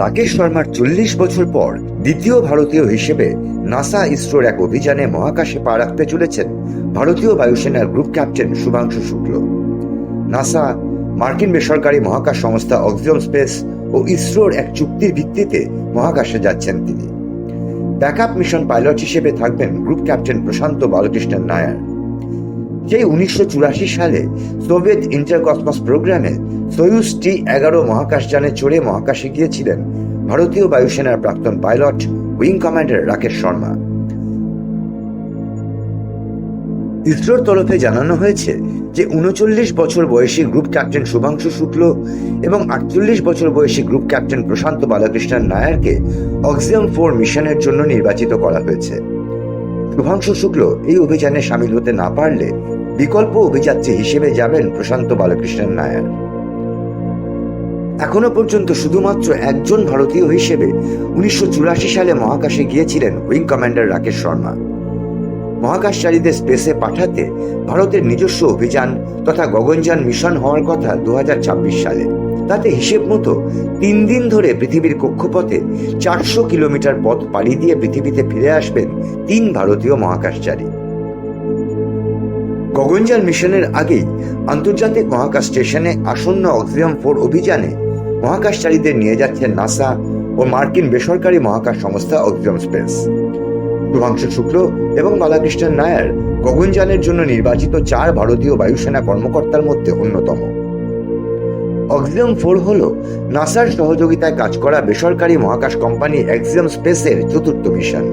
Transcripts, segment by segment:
রাকেশ শর্মার চল্লিশ বছর পর দ্বিতীয় ভারতীয় হিসেবে নাসা ইসরোর এক অভিযানে মহাকাশে পা রাখতে চলেছেন ভারতীয় বায়ুসেনার group captain Shubhanshu Shukla. NASA মার্কিন বেসরকারি মহাকাশ সংস্থা অক্সিজম স্পেস ও ইসরোর এক চুক্তির ভিত্তিতে মহাকাশে যাচ্ছেন তিনি। ব্যাকআপ মিশন পাইলট হিসেবে থাকবেন গ্রুপ ক্যাপ্টেন প্রশান্ত বালকৃষ্ণন নায়ার। সেই উনিশশো চুরাশি সালে সোভিয়েত ইন্টারকসমস প্রোগ্রামে সয়ুজ টি এগারো মহাকাশযানে চড়ে মহাকাশে গিয়েছিলেন ভারতীয় বায়ুসেনার প্রাক্তন pilot, wing commander Rakesh Sharma. ইসরোর তরফে জানানো হয়েছে যে উনচল্লিশ বছর বয়সী গ্রুপ ক্যাপ্টেন শুভাংশু শুক্ল এবং আটচল্লিশ বছর বয়সী গ্রুপ ক্যাপ্টেন প্রশান্ত বালকৃষ্ণন নায়ারকে অক্সিজেন ফোর মিশনের জন্য নির্বাচিত করা হয়েছে। শুভাংশু শুক্ল এই অভিযানে সামিল হতে না পারলে বিকল্প অভিযাত্রী হিসেবে যাবেন প্রশান্ত বালকৃষ্ণন নায়ার। এখনও পর্যন্ত শুধুমাত্র একজন ভারতীয় হিসেবে উনিশশো সালে মহাকাশে গিয়েছিলেন উইং কমান্ডার রাকেশ শর্মা। মহাকাশচারীদের স্পেসে পাঠাতে ভারতের নিজস্ব অভিযান তথা গগনযান মিশন হওয়ার কথা দু হাজার ছাব্বিশ সালে। তাতে হিসেব মতো তিন দিন ধরে পৃথিবীর কক্ষপথে চারশো কিলোমিটার পথ পাড়ি দিয়ে পৃথিবীতে ফিরে আসবেন তিন ভারতীয় মহাকাশচারী। গগনযান মিশনের আগেই আন্তর্জাতিক মহাকাশ স্টেশনে আসন্ন অক্সিজেন ফোর অভিযানে মহাকাশচারীদের নিয়ে যাচ্ছেন নাসা ও মার্কিন বেসরকারি মহাকাশ সংস্থা অক্সিজেন স্পেস। শুভাংশু শুক্ল এবং বালাকৃষ্ণন নায়ার গগনযানের জন্য নির্বাচিত চার ভারতীয় বায়ুসেনা কর্মকর্তার মধ্যে অন্যতম। অক্সিজেন ফোর হল নাসার সহযোগিতায় কাজ করা বেসরকারি মহাকাশ কোম্পানি এক্সিয়াম স্পেসের চতুর্থ মিশন।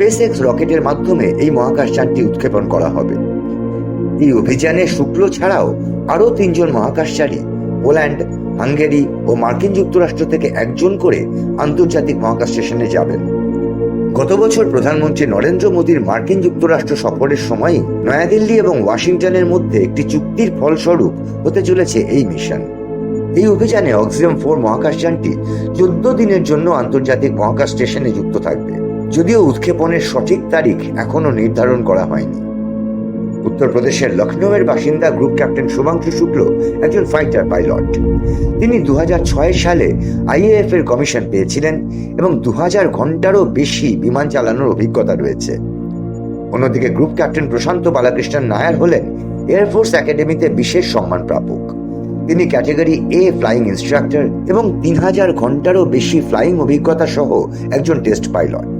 স্পেস এক্স রকেটের মাধ্যমে এই মহাকাশযানটি উৎক্ষেপণ করা হবে। এই অভিযানে শুক্ল ছাড়াও আরও তিনজন মহাকাশচারী, পোল্যান্ড, হাঙ্গেরি ও মার্কিন যুক্তরাষ্ট্র থেকে একজন করে আন্তর্জাতিক মহাকাশ স্টেশনে যাবেন। গত বছর প্রধানমন্ত্রী নরেন্দ্র মোদীর মার্কিন যুক্তরাষ্ট্র সফরের সময় নয়াদিল্লি এবং ওয়াশিংটনের মধ্যে একটি চুক্তির ফলস্বরূপ হতে চলেছে এই মিশন। এই অভিযানে অক্সিজেন ফোর মহাকাশযানটি চোদ্দ দিনের জন্য আন্তর্জাতিক মহাকাশ স্টেশনে যুক্ত থাকবে। যদিও উৎক্ষেপণের সঠিক তারিখ এখনও নির্ধারণ করা হয়নি। উত্তরপ্রদেশের লখনৌয়ের বাসিন্দা গ্রুপ ক্যাপ্টেন শুভাংশু শুক্ল একজন ফাইটার পাইলট। তিনি দু হাজার ছয় সালে আইএএফ এর কমিশন পেয়েছিলেন এবং দু ঘন্টারও বেশি বিমান চালানোর অভিজ্ঞতা রয়েছে। অন্যদিকে গ্রুপ ক্যাপ্টেন প্রশান্ত বালাকৃষ্ণন নায়ার হলেন এয়ারফোর্স একাডেমিতে বিশেষ সম্মান প্রাপক। তিনি ক্যাটেগরি এ ফ্লাইং ইনস্ট্রাক্টর এবং তিন হাজার ঘন্টারও বেশি ফ্লাইং অভিজ্ঞতা সহ একজন টেস্ট পাইলট।